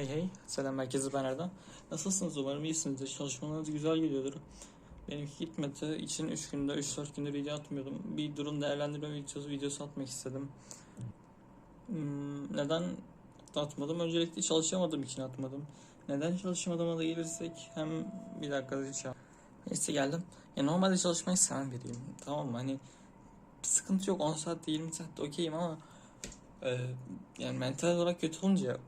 Hey hey, selam merkezi ben Erdem. Nasılsınız? Umarım iyisinizdir. Çalışmalarınız güzel gidiyordur. Benimki gitmedi. için 3 günde, 3-4 günde video atmıyordum. Bir durum değerlendirme videosu, videosu atmak istedim. Hmm, neden atmadım? Öncelikle çalışamadığım için atmadım. Neden çalışamadığıma da gelirsek hem bir dakika diyeceğim. Neyse geldim. Ya normalde çalışmayı seven biriyim. Tamam mı? Hani sıkıntı yok 10 saat 20 saat okeyim ama e, yani mental olarak kötü olunca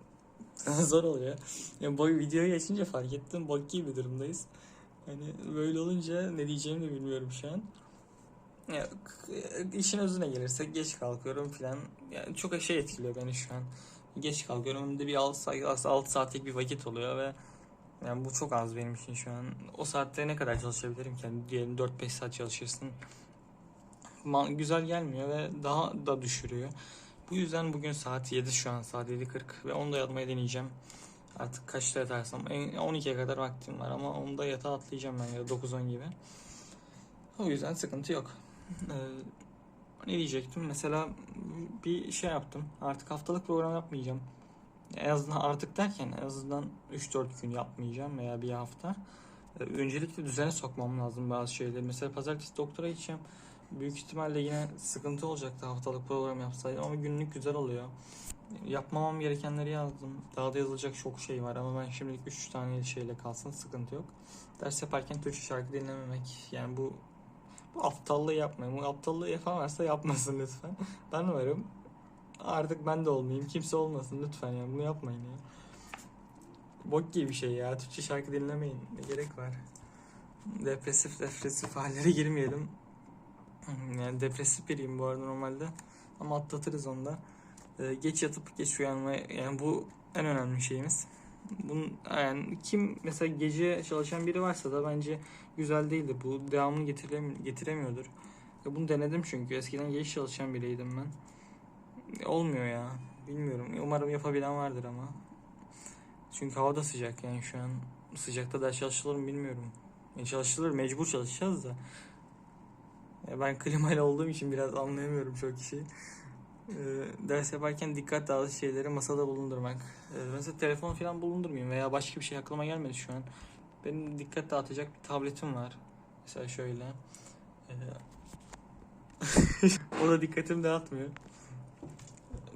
zor oluyor. Yani boy videoyu açınca fark ettim. Bok gibi bir durumdayız. Hani böyle olunca ne diyeceğimi de bilmiyorum şu an. Ya, işin özüne gelirsek geç kalkıyorum filan. Yani çok şey etkiliyor beni şu an. Geç kalkıyorum. Önümde bir 6 saat, 6 saatlik bir vakit oluyor ve yani bu çok az benim için şu an. O saatte ne kadar çalışabilirim ki? Yani diyelim 4-5 saat çalışırsın. Güzel gelmiyor ve daha da düşürüyor. Bu yüzden bugün saat 7 şu an saat 7.40 ve 10'da yatmayı deneyeceğim. Artık kaçta yatarsam en- 12'ye kadar vaktim var ama 10'da yatağa atlayacağım ben ya da 9-10 gibi. O yüzden sıkıntı yok. Ee, ne diyecektim? Mesela bir şey yaptım. Artık haftalık program yapmayacağım. En azından artık derken en azından 3-4 gün yapmayacağım veya bir hafta. Ee, öncelikle düzene sokmam lazım bazı şeyleri. Mesela pazartesi doktora gideceğim. Büyük ihtimalle yine sıkıntı olacaktı haftalık program yapsaydım ama günlük güzel oluyor. Yapmamam gerekenleri yazdım. Daha da yazılacak çok şey var ama ben şimdilik 3 tane şeyle kalsın sıkıntı yok. Ders yaparken Türkçe şarkı dinlememek yani bu bu aptallığı yapmayın. Bu aptallığı yapan varsa yapmasın lütfen. Ben varım. Artık ben de olmayayım. Kimse olmasın lütfen yani bunu yapmayın ya. Bok gibi bir şey ya. Türkçe şarkı dinlemeyin. Ne gerek var? Depresif depresif hallere girmeyelim. Yani depresif biriyim bu arada normalde. Ama atlatırız onu da. Ee, geç yatıp geç uyanmaya yani bu en önemli şeyimiz. Bunun yani kim mesela gece çalışan biri varsa da bence güzel değildir. Bu devamını getirem getiremiyordur. Ya bunu denedim çünkü eskiden geç çalışan biriydim ben. Olmuyor ya. Bilmiyorum. Umarım yapabilen vardır ama. Çünkü hava da sıcak yani şu an sıcakta ders çalışılır mı bilmiyorum. Yani çalışılır mecbur çalışacağız da. Ben klimayla olduğum için biraz anlayamıyorum çok kişi. Ee, ders yaparken dikkat dağıtıcı şeyleri masada bulundurmak. Ee, mesela telefon falan bulundurmayayım veya başka bir şey aklıma gelmedi şu an. Benim dikkat dağıtacak bir tabletim var. Mesela şöyle. Ee, o da dikkatimi dağıtmıyor.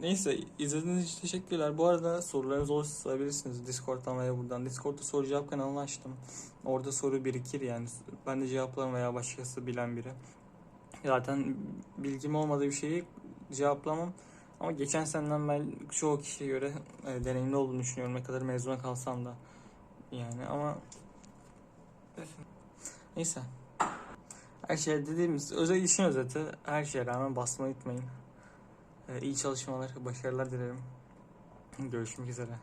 Neyse izlediğiniz için teşekkürler. Bu arada sorularınız olursa sorabilirsiniz Discord'dan veya buradan. Discord'da soru cevap kanalını açtım. Orada soru birikir yani. Ben de cevaplarım veya başkası bilen biri. Zaten bilgim olmadığı bir şeyi cevaplamam. Ama geçen seneden ben çoğu kişiye göre e, deneyimli olduğunu düşünüyorum. Ne kadar mezuna kalsam da. Yani ama neyse. Her şey dediğimiz özel işin özeti her şeye rağmen basmayı unutmayın. E, iyi çalışmalar, başarılar dilerim. Görüşmek üzere.